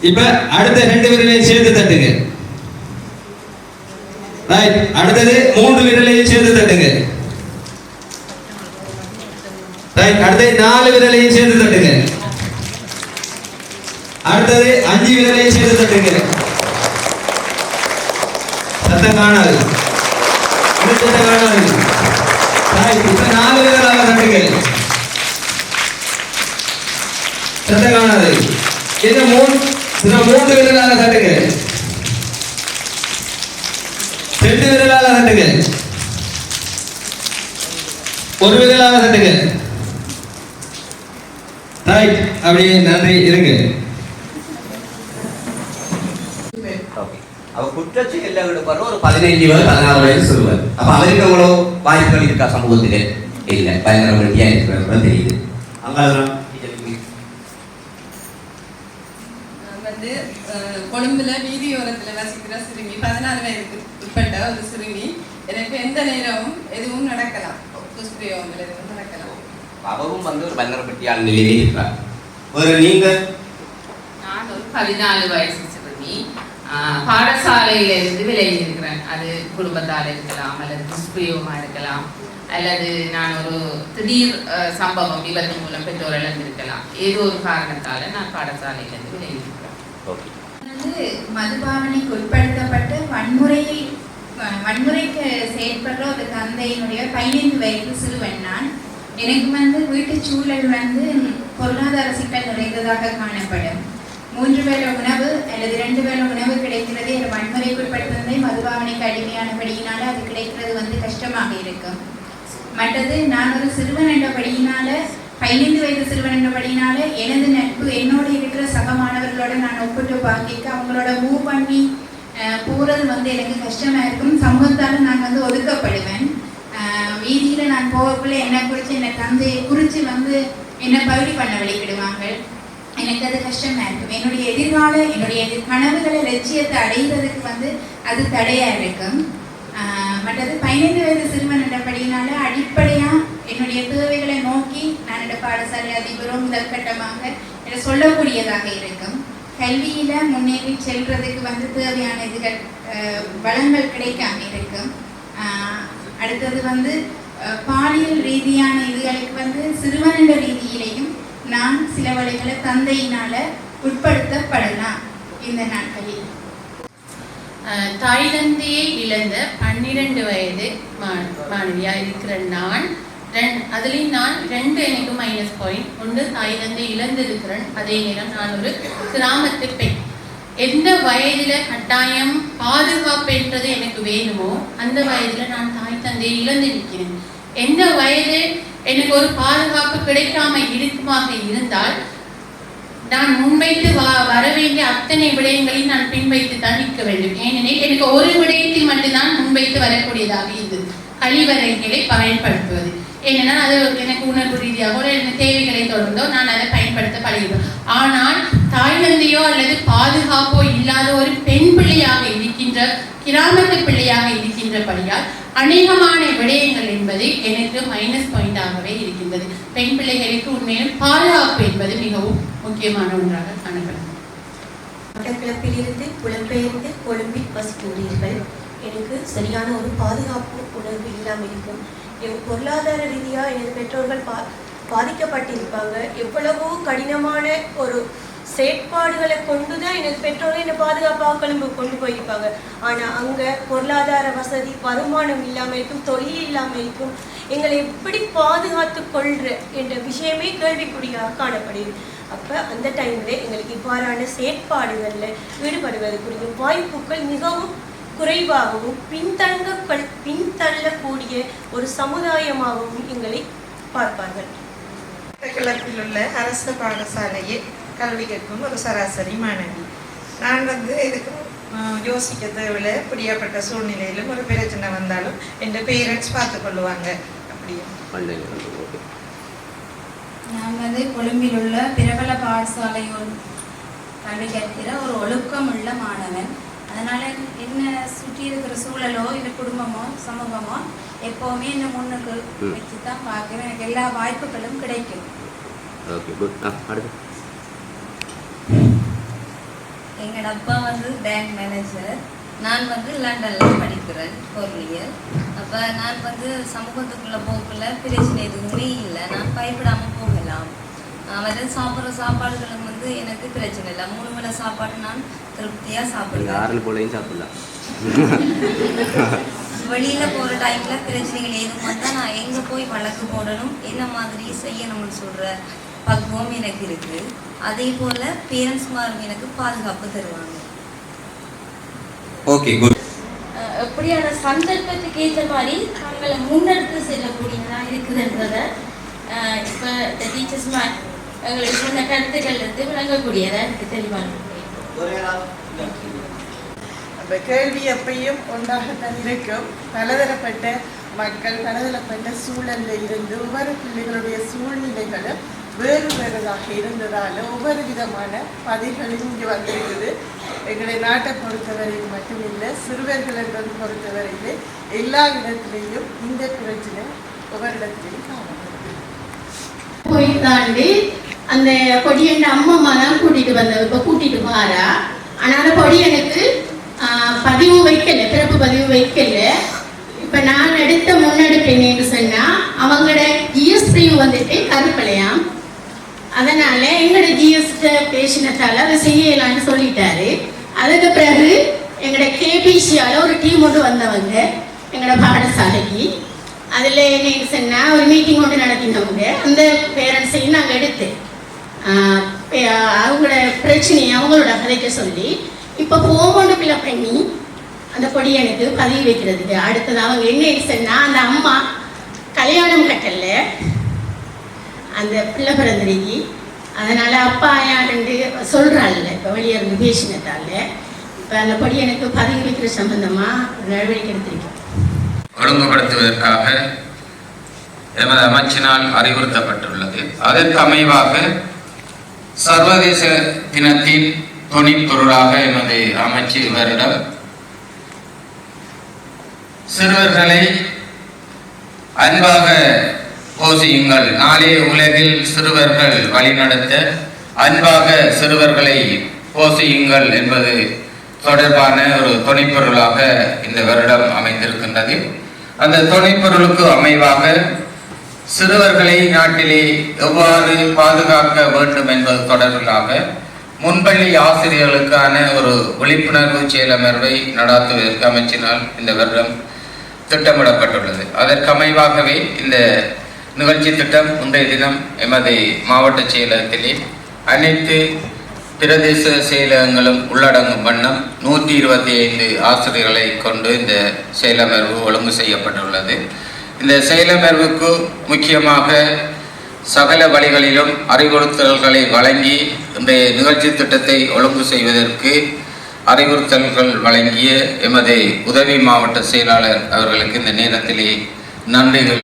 இப்ப அடுத்த ரெண்டு விரலையும் சேர்த்து தட்டுங்க. ரைட் அடுத்தது மூன்று விரலையும் சேர்த்து தட்டுங்க. ரைட் அடுத்தது நாலு விரலையும் சேர்த்து தட்டுங்க. அடுத்தது அஞ்சு விரலையும் சேர்த்து தட்டுங்க. சத்தம் காணாது. இந்த சத்தம் காணாது. இப்ப நாலு விரலாக தட்டுங்க. சத்தம் காணாது. இந்த மூணு? இந்த மூன்று விரலாக தட்டுங்க. ரெண்டு விரலாக தட்டுங்க. ஒரு விரலாக தட்டுங்க. ரைட் அப்படியே நன்றி இருங்க. ஓகே அவ குற்றச்செயல்ல ஈடுபடுற ஒரு பதினைஞ்சு வயது பதினாறு வயசு சிறுவர் அப்ப அவருக்கு எவ்வளோ வாய்ப்புகள் இருக்கா சமூகத்திலே? இல்ல பயங்கர வெட்டியா இருக்கிறது தெரியுது. அங்கெல்லாம் நான் வந்து அஹ், கொழும்புல வீதியோரத்துல வசிக்கிற சிறுமி பதினாறு வயதுக்கு உட்பட்ட ஒரு சிறுமி. எனக்கு எந்த நேரமும் எதுவும் நடக்கலாம். துஷ்பிரயோகங்கள் எதுவும் நடக்கலாம். அவரும் வந்து ஒரு வெட்டியால் நிலையிலே இருக்கிறார். வேற நீங்க? நான் ஒரு பதினாலு வயசு சிறுமி. ஆஹ் பாடசாலையில இருந்து விலகி இருக்கிறேன். அது குடும்பத்தால் இருக்கலாம் அல்லது துஷ்பிரயோகமா இருக்கலாம் அல்லது நான் ஒரு திடீர் சம்பவம் விபத்து மூலம் பெற்றோர் இழந்திருக்கலாம். ஏதோ ஒரு காரணத்தால நான் பாடசாலையில இருந்து விலகி இருக்கிறேன். ஓகே. மதுபாவனைக்கு உட்படுத்தப்பட்டு வன்முறை வன்முறைக்கு செயற்படுற ஒரு தந்தையினுடைய பதினைந்து வயது சிறுவன் நான். எனக்கு வந்து வீட்டு சூழல் வந்து பொருளாதார சிக்கல் நிறைந்ததாக காணப்படும். மூன்று வேளை உணவு அல்லது ரெண்டு வேளை உணவு கிடைக்கிறது என் வன்முறைக்கு உட்படுத்ததை மதுபாவனைக்கு அடிமையானபடியினால அது கிடைக்கிறது வந்து கஷ்டமாக இருக்கும். மற்றது நான் ஒரு சிறுவன் என்றபடியினால பதினைந்து வயது சிறுவன் என்றபடினால எனது நட்பு என்னோட இருக்கிற சக மாணவர்களோட நான் ஒப்பிட்டு பார்க்க அவங்களோட மூவ் பண்ணி போகிறது போறது வந்து எனக்கு கஷ்டமா இருக்கும். சமூகத்தால நான் வந்து ஒதுக்கப்படுவேன். வீதியில் வீதியில நான் போகக்குள்ள என்னை குறித்து என்னை தந்தையை குறித்து வந்து என்னை பகுதி பண்ண வழிவிடுவாங்க எனக்கு அது கஷ்டமா இருக்கும். என்னுடைய எதிர்கால என்னுடைய கனவுகளை லட்சியத்தை அடைகிறதுக்கு வந்து அது தடையா இருக்கும். மற்றது பதினைந்து வயது சிறுவன் என்றபடியினால அடிப்படையா என்னுடைய தேவைகளை நோக்கி நான் இந்த பாடசாலை அதிபரும் முதற்கட்டமாக என்னை சொல்லக்கூடியதாக இருக்கும். கல்வியில முன்னேறி செல்றதுக்கு வந்து தேவையான இதுகள் வளங்கள் கிடைக்காம இருக்கும். அடுத்தது வந்து பாலியல் ரீதியான இதுகளுக்கு வந்து சிறுவன் ரீதியிலையும் நான் சில வழிகளை தந்தையினால உட்படுத்தப்படலாம் இந்த நாட்களில். அஹ் தாய் தந்தையை இழந்த பன்னிரண்டு வயது மா- மாணவியா இருக்கிற நான் ரெண்- அதுலயும் நான் ரெண்டு எனக்கு மைனஸ் பாயிண்ட் ஒன்று தாய் தந்தை இழந்திருக்கிறேன். அதே நேரம் நான் ஒரு கிராமத்து பெண். எந்த வயதுல கட்டாயம் பாதுகாப்பு என்றது எனக்கு வேணுமோ அந்த வயதில் நான் தாய் தந்தையை இழந்து நிற்கிறேன் எந்த வயது எனக்கு ஒரு பாதுகாப்பு கிடைக்காம இருக்குமாக இருந்தால் நான் முன்வைத்து வா வர வேண்டிய அத்தனை விடயங்களையும் நான் பின்வைத்து தான் நிற்க வேண்டும். ஏனெனில் எனக்கு ஒரு விடயத்தில் மட்டும்தான் முன்வைத்து வரக்கூடியதாக இருந்தது. கழிவறைகளை பயன்படுத்துவது. ஏனென்னா அது எனக்கு உணர்வு ரீதியாகவோ எனக்கு தேவைகளை தொடர்ந்தோ நான் அதை பயன்படுத்த பழகிடுவேன் ஆனால் தாய்நந்தையோ அல்லது பாதுகாப்போ இல்லாத ஒரு பெண் பிள்ளையாக இருக்கின்ற கிராமத்து பிள்ளையாக இருக்கின்றபடியால் அநேகமான விடயங்கள் என்பது எனக்கு மைனஸ் பாயிண்டாகவே இருக்கின்றது. பெண் பிள்ளைகளுக்கு மேலும் பாதுகாப்பு என்பது மிகவும் முக்கியமான ஒன்றாக காணப்படுகிறது. மட்டக்களப்பிலிருந்து புலம்பெயர்ந்து கொழும்பில் வசிக்கின்றீர்கள். எனக்கு சரியான ஒரு பாதுகாப்பு உணர்வு இல்லாமல் இருக்கும். என் பொருளாதார ரீதியாக எனது பெற்றோர்கள் பா பாதிக்கப்பட்டிருப்பாங்க. எவ்வளவோ கடினமான ஒரு செயற்பாடுகளை கொண்டுதான் எனக்கு பெற்றோரை என்ன என்னை பாதுகாப்பாக கொழும்பு கொண்டு போயிருப்பாங்க. ஆனால் அங்கே பொருளாதார வசதி வருமானம் இல்லாமல் இருக்கும் தொழில் இல்லாமல் இருக்கும். எங்களை எப்படி பாதுகாத்து கொள்ற என்ற விஷயமே கேள்விக்குறியாக காணப்படுது. அப்போ அந்த டைமில் எங்களுக்கு இவ்வாறான செயற்பாடுகளில் ஈடுபடுவதற்குரிய வாய்ப்புகள் மிகவும் குறைவாகவும் பின்தங்க பின்தள்ளக்கூடிய ஒரு சமுதாயமாகவும் எங்களை பார்ப்பார்கள். உள்ள அரசு பாடசாலையில் கல்வி கற்கும் ஒரு சராசரி மாணவி நான் வந்து இதுக்கு யோசிக்க தேவையில்லை. இப்படியாப்பட்ட சூழ்நிலையிலும் ஒரு பிரச்சனை வந்தாலும் என் பேரண்ட்ஸ் பார்த்து கொள்ளுவாங்க அப்படியே. நான் வந்து கொழும்பில் உள்ள பிரபல பாடசாலை கல்வி கற்கிற ஒரு ஒழுக்கம் உள்ள மாணவன். அதனால என்ன சுற்றி இருக்கிற சூழலோ இல்லை குடும்பமோ சமூகமோ எப்போவுமே என்ன முன்னுக்கு வச்சு தான் பார்க்குறேன். எனக்கு எல்லா வாய்ப்புகளும் கிடைக்கும். Okay good. அடுத்து. எங்களோட அப்பா வந்து பேங்க் மேனேஜர் நான் வந்து லண்டனில் படிக்கிறேன் பொருளியல் அப்போ நான் வந்து சமூகத்துக்குள்ளே போக்குள்ள பிரச்சனை எதுவுமே இல்லை. நான் பயப்படாமல் போகலாம். அவர் சாப்பிட்ற சாப்பாடுகளும் வந்து எனக்கு பிரச்சனை இல்லை. மூணு வேளை சாப்பாடு நான் திருப்தியாக சாப்பிடுவேன். ஆறு போலையும் சாப்பிடலாம் வெளியில் போகிற டைமில் பிரச்சனைகள் ஏதும் வந்தால் நான் எங்கே போய் வழக்கு போடணும்? என்ன மாதிரி செய்யணும்னு சொல்கிற பக்குவம் எனக்கு இருக்குது அதே போல் பேரண்ட்ஸ்மாரும் எனக்கு பாதுகாப்பு தருவாங்க. ஓகே குட் எப்படியான சந்தர்ப்பத்துக்கு ஏற்ற மாதிரி தங்களை முன்னெடுத்து செல்லக்கூடியதாக இருக்குதுன்றதை இப்ப இந்த டீச்சர்ஸ் எங்களுக்கு சொன்ன கருத்துக்கள் இருந்து விளங்கக்கூடியதாக இருக்கு. தெளிவான அந்த கேள்வி எப்பயும் ஒன்றாகத்தான் இருக்கும். பலதரப்பட்ட மக்கள் பலதரப்பட்ட சூழல்ல இருந்து ஒவ்வொரு பிள்ளைகளுடைய சூழ்நிலைகளும் வேறு வேறுதாக இருந்ததால ஒவ்வொரு விதமான பதில்களும் இங்கே வந்திருக்குது. எங்களை நாட்டை பொறுத்தவரையில் மட்டுமில்லை சிறுவர்கள் என்பது பொறுத்தவரையிலே எல்லா இடத்திலேயும் இந்த பிரச்சனை ஒவ்வொரு இடத்திலையும் காணப்படுது. போய் தாண்டி அந்த பொடியன் அம்மா தான் கூட்டிட்டு வந்த இப்போ கூட்டிட்டு வாரா? ஆனா அந்த பொடியனுக்கு ஆஹ், பதிவு வைக்கல பிறப்பு பதிவு வைக்கல. இப்ப நான் எடுத்த முன்னெடுப்பு என்னன்னு சொன்னா அவங்களோட ஜிஎஸ்டி வந்துட்டு கருப்பலையாம். அதனால எங்களோட ஜிஎஸ்ட பேசினத்தால அதை செய்யலாம்னு சொல்லிட்டாரு. அதுக்கு பிறகு எங்களோட கேபிசியால ஒரு டீம் ஒன்று வந்தவங்க எங்களோட பாடசாலைக்கு. அதில் என்ன சொன்னால் ஒரு மீட்டிங் ஒன்று நடத்தினவங்க. அந்த பேரண்ட்ஸையும் நாங்கள் எடுத்து அவங்களோட பிரச்சனையை அவங்களோட கதைக்க சொல்லி இப்போ ஃபோன் ஃபில்அப் பண்ணி அந்த பொடியனுக்கு பதிவு வைக்கிறதுக்கு அடுத்தது அவங்க என்ன சொன்னால் அந்த அம்மா கல்யாணம் கட்டலை. அந்த பிள்ளை பிறந்தனைக்கு அதனால அப்பா யாருண்டு சொல்றாள்ல இப்போ வெளியே இருந்து பேசினதால. இப்போ அந்த எனக்கு பதவிகளுக்கு வைக்கிற சம்பந்தமாக ஒரு நடவடிக்கை எடுத்திருக்கேன். ஒழுங்குபடுத்துவதற்காக எமது அமைச்சினால் அறிவுறுத்தப்பட்டுள்ளது. அதற்கு அமைவாக சர்வதேச தினத்தின் துணிப்பொருளாக எமது அமைச்சு வருடம் சிறுவர்களை அன்பாக போசியுங்கள் நாளே உலகில் சிறுவர்கள் வழிநடத்த அன்பாக சிறுவர்களை போசியுங்கள் என்பது தொடர்பான ஒரு துணைப்பொருளாக இந்த வருடம் அமைந்திருக்கின்றது. அந்த துணைப்பொருளுக்கு அமைவாக சிறுவர்களை நாட்டிலே எவ்வாறு பாதுகாக்க வேண்டும் என்பது தொடர்பாக முன்பள்ளி ஆசிரியர்களுக்கான ஒரு விழிப்புணர்வு செயலமர்வை நடாத்துவதற்கு அமைச்சினால் இந்த வருடம் திட்டமிடப்பட்டுள்ளது. அதற்கு அமைவாகவே இந்த நிகழ்ச்சி திட்டம் முந்தைய தினம் எமது மாவட்ட செயலகத்திலே அனைத்து பிரதேச செயலகங்களும் உள்ளடங்கும் வண்ணம் நூற்றி இருபத்தி ஐந்து ஆசிரியர்களை கொண்டு இந்த செயலமர்வு ஒழுங்கு செய்யப்பட்டுள்ளது. இந்த செயலமர்வுக்கு முக்கியமாக சகல வழிகளிலும் அறிவுறுத்தல்களை வழங்கி இந்த நிகழ்ச்சி திட்டத்தை ஒழுங்கு செய்வதற்கு அறிவுறுத்தல்கள் வழங்கிய எமது உதவி மாவட்ட செயலாளர் அவர்களுக்கு இந்த நேரத்திலே நன்றிகள்